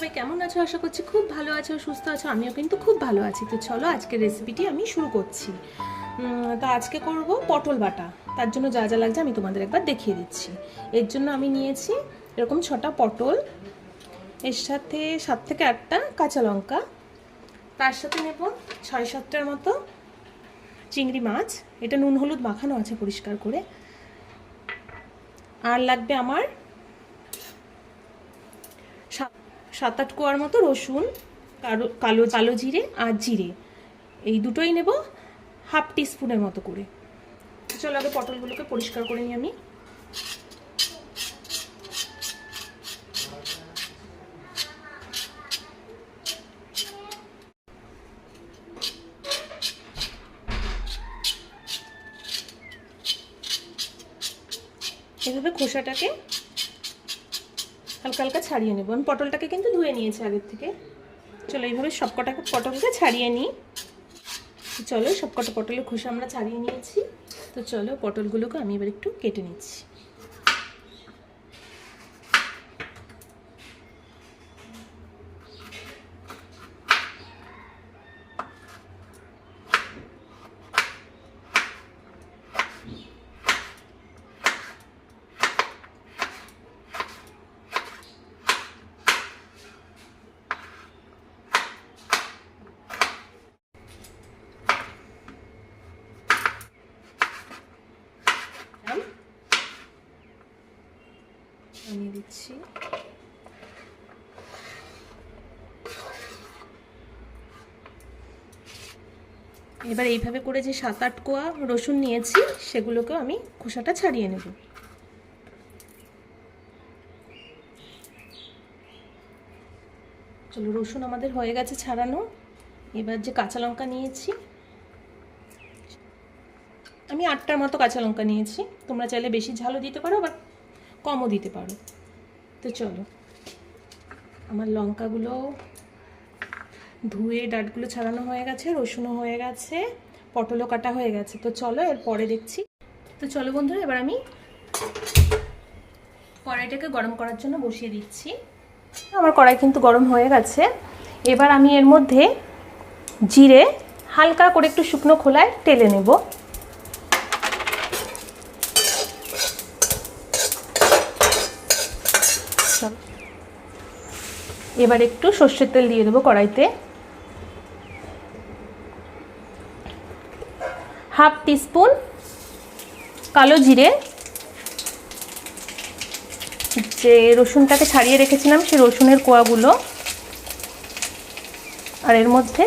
সবাই কেমন আছো? আশা করছি খুব ভালো আছো, সুস্থ আছো, আমিও কিন্তু খুব ভালো আছি। তো চলো আজকের রেসিপিটি আমি শুরু করছি। তো আজকে করব পটল বাটা। তার জন্য যা যা লাগছে আমি তোমাদের একবার দেখিয়ে দিচ্ছি। এর জন্য আমি নিয়েছি এরকম ছটা পটল, এর সাথে সাত থেকে আটটা কাঁচা লঙ্কা, তার সাথে নেব ছয় সাতটার মতো চিংড়ি মাছ। এটা নুন হলুদ মাখানো আছে পরিষ্কার করে। আর লাগবে আমার সাত আট কোয়ার মতো রসুন কালো কালো কালো জিরে আর জিরে। এই দুটোই নেব হাফ টিস্পুনের মতো করে। চলো আগে পটলগুলোকে পরিষ্কার করে নিই আমি। এভাবে খোসাটাকে হালকা হালকা ছাড়িয়ে নেব। আমি পটলটাকে কিন্তু ধুয়ে নিয়েছি আগের থেকে। চলো, এইভাবে সব কটাকে পটলকে ছাড়িয়ে নিই। চলো, সবকটা পটলের খুশি আমরা ছাড়িয়ে নিয়েছি। তো চলো, পটলগুলোকে আমি এবার একটু কেটে নিচ্ছি। দিচ্ছি। এবার এইভাবে করে যে সাত আট কোয়া রসুন নিয়েছি, সেগুলোকেও আমি খোসাটা ছাড়িয়ে নেব। চলো, রসুন আমাদের হয়ে গেছে ছাড়ানো। এবার যে কাঁচা লঙ্কা নিয়েছি, আমি আটটার মতো কাঁচা লঙ্কা নিয়েছি। তোমরা চাইলে বেশি ঝালও দিতে পারো, আবার কমও দিতে পারো। তো চলো। আমার লঙ্কাগুলো ধুয়ে ডাটগুলো ছাড়ানো হয়ে গেছে, রসুনও হয়ে গেছে, পটলও কাটা হয়ে গেছে। তো চলো এর পরে দেখছি। তো চলো বন্ধুরা, এবার আমি কড়াইটাকে গরম করার জন্য বসিয়ে দিচ্ছি। আমার কড়াই কিন্তু গরম হয়ে গেছে। এবার আমি এর মধ্যে জিরে হালকা করে একটু শুকনো খোলায় টেলে নেব। এবার একটু সর্ষের তেল দিয়ে দেবো কড়াইতে। হাফ টিস্পুন কালো জিরে। যে রসুনটাকে ছাড়িয়ে রেখেছিলাম সেই রসুনের কোয়াগুলো। আর এর মধ্যে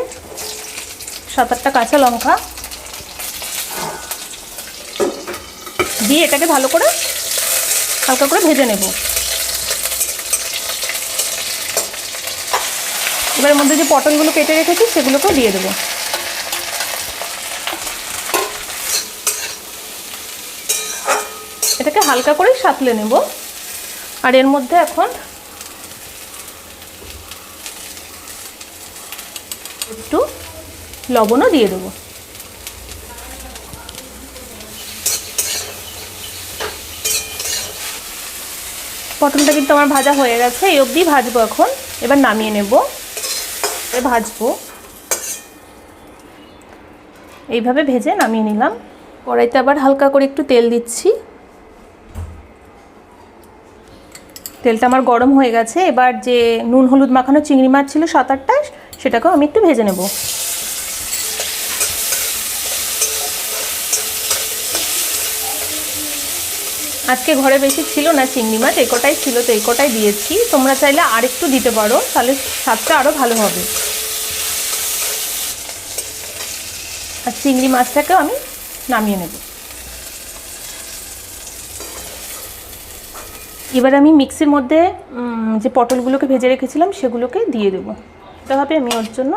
সাত আটটা কাঁচা লঙ্কা দিয়ে এটাকে ভালো করে হালকা করে ভেজে নেব। এবার মধ্যে যে পটলগুলো কেটে রেখেছি, সেগুলোকেও দিয়ে দেবো। এটাকে হালকা করে সাতলে নেব। আর এর মধ্যে এখন একটু লবণও দিয়ে দেবো। পটলটা কিন্তু আমার ভাজা হয়ে গেছে, এই অবধি ভাজবো এখন। এবার নামিয়ে নেব। ভাজবো। এইভাবে ভেজে নামিয়ে নিলাম। কড়াইতে আবার হালকা করে একটু তেল দিচ্ছি। তেলটা আমার গরম হয়ে গেছে। এবার যে নুন, হলুদ মাখানো চিংড়ি মাছ ছিল সাত আটটা, সেটাকেও আমি একটু ভেজে নেব। আজকে ঘরে বেশি ছিল না চিংড়ি মাছ এই কটাই ছিল তো এই কটাই দিয়েছি। তোমরা চাইলে আর একটু দিতে পারো, তাহলে স্বাদটা আরও ভালো হবে। আর চিংড়ি মাছটাকেও আমি নামিয়ে নেব। এবার আমি মিক্সির মধ্যে যে পটলগুলোকে ভেজে রেখেছিলাম সেগুলোকে দিয়ে দেবো। এটা আমি ওর জন্য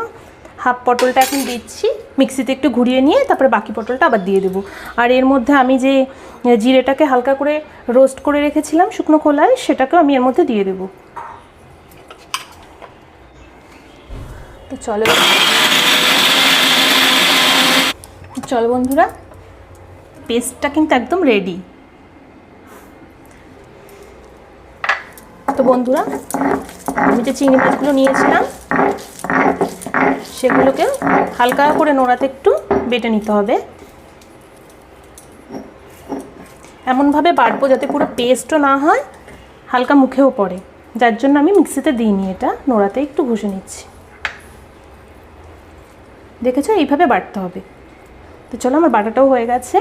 হাফ পটলটা এখন দিচ্ছি। মিক্সিতে একটু ঘুরিয়ে নিয়ে তারপরে বাকি পটলটা আবার দিয়ে দেবো। আর এর মধ্যে আমি যে জিরেটাকে হালকা করে রোস্ট করে রেখেছিলাম শুকনো খোলায়, সেটাকেও আমি এর মধ্যে দিয়ে দেবো। তো চলো। চলো বন্ধুরা, পেস্টটা কিন্তু একদম রেডি তো বন্ধুরা, আমি যে চিংড়ি মাছগুলো নিয়েছিলাম, সেগুলোকে হালকা করে নোড়াতে একটু বেটে নিতে হবে। এমনভাবে বাটবো যাতে পুরো পেস্টও না হয়, হালকা মুখেও পড়ে। যার জন্য আমি মিক্সিতে দিইনি এটা, নোড়াতে একটু ঘষে নিচ্ছি। দেখেছ? এইভাবে বাটতে হবে। তো চলো আমার বাটাটাও হয়ে গেছে।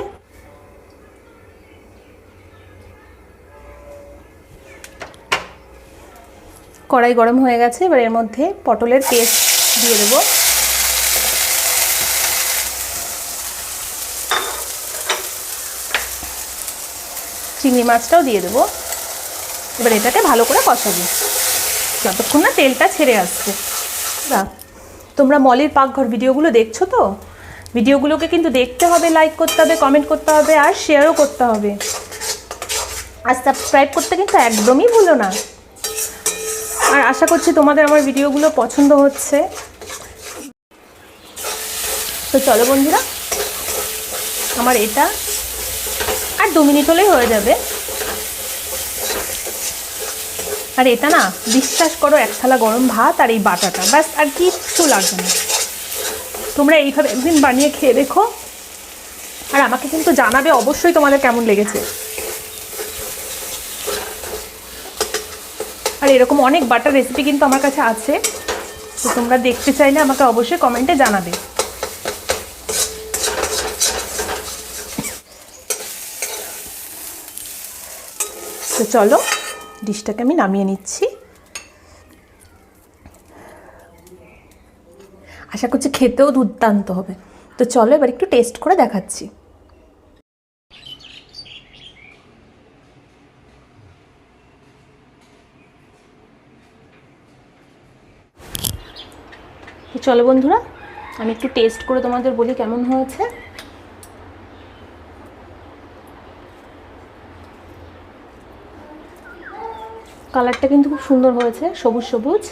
কড়াই গরম হয়ে গেছে, এবার এর মধ্যে পটলের পেস্ট দিয়ে দেবো। চিংড়ি মাছটাও দিয়ে দেবো। এবার এটাকে ভালো করে কষাবো। যতক্ষণ না তেলটা ছেড়ে আসছে। তোমরা মলির পাকঘর ভিডিওগুলো দেখছ তো? ভিডিওগুলোকে কিন্তু দেখতে হবে লাইক করতে হবে কমেন্ট করতে হবে আর শেয়ারও করতে হবে। আর সাবস্ক্রাইব করতে কিন্তু একদমই ভুলো না। আর আশা করছি তোমাদের আমার ভিডিওগুলো পছন্দ হচ্ছে। তো চলো বন্ধুরা, আমার এটা আর দু মিনিট হলেই হয়ে যাবে। আর এটা না, বিশ্বাস করো, এক থালা গরম ভাত আর এই বাটাটা, ব্যাস, আর কিচ্ছু লাগবে না। তোমরা এইভাবে একদিন বানিয়ে খেয়ে দেখো। আর আমাকে কিন্তু জানাবে অবশ্যই তোমাদের কেমন লেগেছে। আর এরকম অনেক বাটার রেসিপি কিন্তু আমার কাছে আছে। তো তোমরা দেখতে চাইলে আমাকে অবশ্যই কমেন্টে জানাবে। তো চলো ডিশটাকে আমি নামিয়ে নিচ্ছি। আশা করছি খেতেও দুর্দান্ত হবে। তো চলো এবার একটু টেস্ট করে দেখাচ্ছি। তো চলো বন্ধুরা, আমি একটু টেস্ট করে তোমাদের বলি কেমন হয়েছে। কালারটা কিন্তু খুব সুন্দর হয়েছে, সবুজ সবুজ।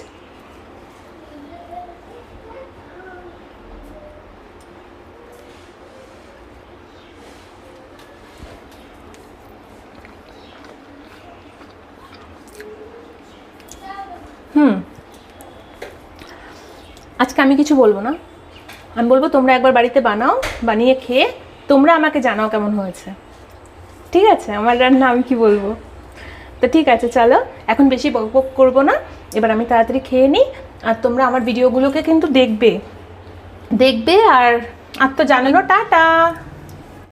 আজকে আমি কিছু বলব না। আমি বলব, তোমরা একবার বাড়িতে বানাও, বানিয়ে খেয়ে তোমরা আমাকে জানাও কেমন হয়েছে। ঠিক আছে? আমার রান্না আমি কি বলব? তো ঠিক আছে, চলো। এখন বেশি বক বক করব না। এবার আমি তাড়াতাড়ি খেয়ে নিই। আর তোমরা আমার ভিডিওগুলোকে কিন্তু দেখবে। দেখবে আর আর তো জানো টাটা!